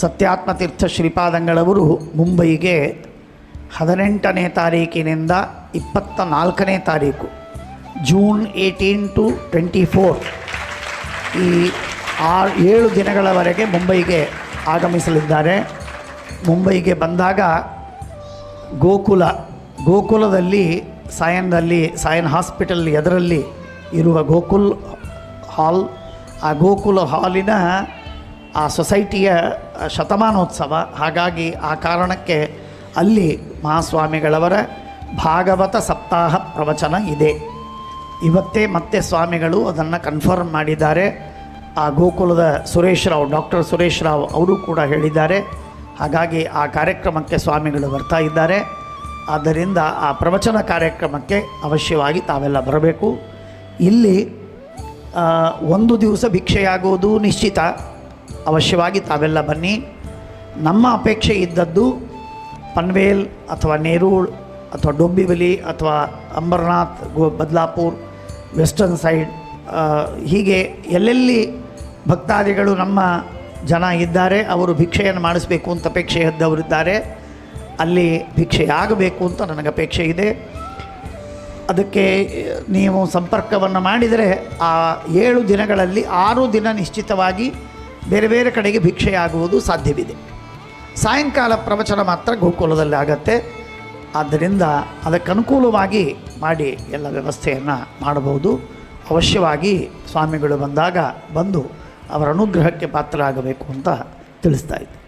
ಸತ್ಯಾತ್ಮತೀರ್ಥ ಶ್ರೀಪಾದಂಗಳವರು ಮುಂಬೈಗೆ ಹದಿನೆಂಟನೇ ತಾರೀಕಿನಿಂದ ಇಪ್ಪತ್ತ ನಾಲ್ಕನೇ ತಾರೀಕು, June eighteen to twenty four. ಈ ಆರು ಏಳು ದಿನಗಳವರೆಗೆ ಮುಂಬೈಗೆ ಆಗಮಿಸಲಿದ್ದಾರೆ. ಮುಂಬೈಗೆ ಬಂದಾಗ ಗೋಕುಲ, ಗೋಕುಲದಲ್ಲಿ ಸಾಯನ್ದಲ್ಲಿ ಸಾಯನ್ ಹಾಸ್ಪಿಟಲ್ ಎದರಲ್ಲಿ ಇರುವ ಗೋಕುಲ್ ಹಾಲ್, ಆ ಗೋಕುಲ ಹಾಲಿನ ಆ ಸೊಸೈಟಿಯ ಶತಮಾನೋತ್ಸವ. ಹಾಗಾಗಿ ಆ ಕಾರಣಕ್ಕೆ ಅಲ್ಲಿ ಮಹಾಸ್ವಾಮಿಗಳವರ ಭಾಗವತ ಸಪ್ತಾಹ ಪ್ರವಚನ ಇದೆ. ಇವತ್ತೇ ಮತ್ತೆ ಸ್ವಾಮಿಗಳು ಅದನ್ನು ಕನ್ಫರ್ಮ್ ಮಾಡಿದ್ದಾರೆ. ಆ ಗೋಕುಲದ ಸುರೇಶ್ ರಾವ್, ಡಾಕ್ಟರ್ ಸುರೇಶ್ ರಾವ್ ಅವರು ಕೂಡ ಹೇಳಿದ್ದಾರೆ. ಹಾಗಾಗಿ ಆ ಕಾರ್ಯಕ್ರಮಕ್ಕೆ ಸ್ವಾಮಿಗಳು ಬರ್ತಾ ಇದ್ದಾರೆ. ಆದ್ದರಿಂದ ಆ ಪ್ರವಚನ ಕಾರ್ಯಕ್ರಮಕ್ಕೆ ಅವಶ್ಯವಾಗಿ ತಾವೆಲ್ಲ ಬರಬೇಕು. ಇಲ್ಲಿ ಒಂದು ದಿವಸ ಭಿಕ್ಷೆಯಾಗುವುದು ನಿಶ್ಚಿತ. ಅವಶ್ಯವಾಗಿ ತಾವೆಲ್ಲ ಬನ್ನಿ. ನಮ್ಮ ಅಪೇಕ್ಷೆ ಇದ್ದದ್ದು ಪನ್ವೇಲ್ ಅಥವಾ ನೇರೂಳ್ ಅಥವಾ ಡೊಂಬಿವಲಿ ಅಥವಾ ಅಂಬರ್ನಾಥ್, ಗೋ ಬದ್ಲಾಪುರ್, ವೆಸ್ಟರ್ನ್ ಸೈಡ್ ಹೀಗೆ ಎಲ್ಲೆಲ್ಲಿ ಭಕ್ತಾದಿಗಳು ನಮ್ಮ ಜನ ಇದ್ದಾರೆ, ಅವರು ಭಿಕ್ಷೆಯನ್ನು ಮಾಡಿಸ್ಬೇಕು ಅಂತ ಅಪೇಕ್ಷೆ ಇದ್ದವರಿದ್ದಾರೆ. ಅಲ್ಲಿ ಭಿಕ್ಷೆ ಆಗಬೇಕು ಅಂತ ನನಗೆ ಅಪೇಕ್ಷೆ ಇದೆ. ಅದಕ್ಕೆ ನೀವು ಸಂಪರ್ಕವನ್ನು ಮಾಡಿದರೆ ಆ ಏಳು ದಿನಗಳಲ್ಲಿ ಆರು ದಿನ ನಿಶ್ಚಿತವಾಗಿ ಬೇರೆ ಬೇರೆ ಕಡೆಗೆ ಭಿಕ್ಷೆಯಾಗುವುದು ಸಾಧ್ಯವಿದೆ. ಸಾಯಂಕಾಲ ಪ್ರವಚನ ಮಾತ್ರ ಗೋಕುಲದಲ್ಲಿ ಆಗತ್ತೆ. ಆದ್ದರಿಂದ ಅದಕ್ಕೆ ಅನುಕೂಲವಾಗಿ ಮಾಡಿ ಎಲ್ಲ ವ್ಯವಸ್ಥೆಯನ್ನು ಮಾಡಬಹುದು. ಅವಶ್ಯವಾಗಿ ಸ್ವಾಮಿಗಳು ಬಂದಾಗ ಬಂದು ಅವರ ಅನುಗ್ರಹಕ್ಕೆ ಪಾತ್ರರಾಗಬೇಕು ಅಂತ ತಿಳಿಸ್ತಾ ಇದ್ದೆ.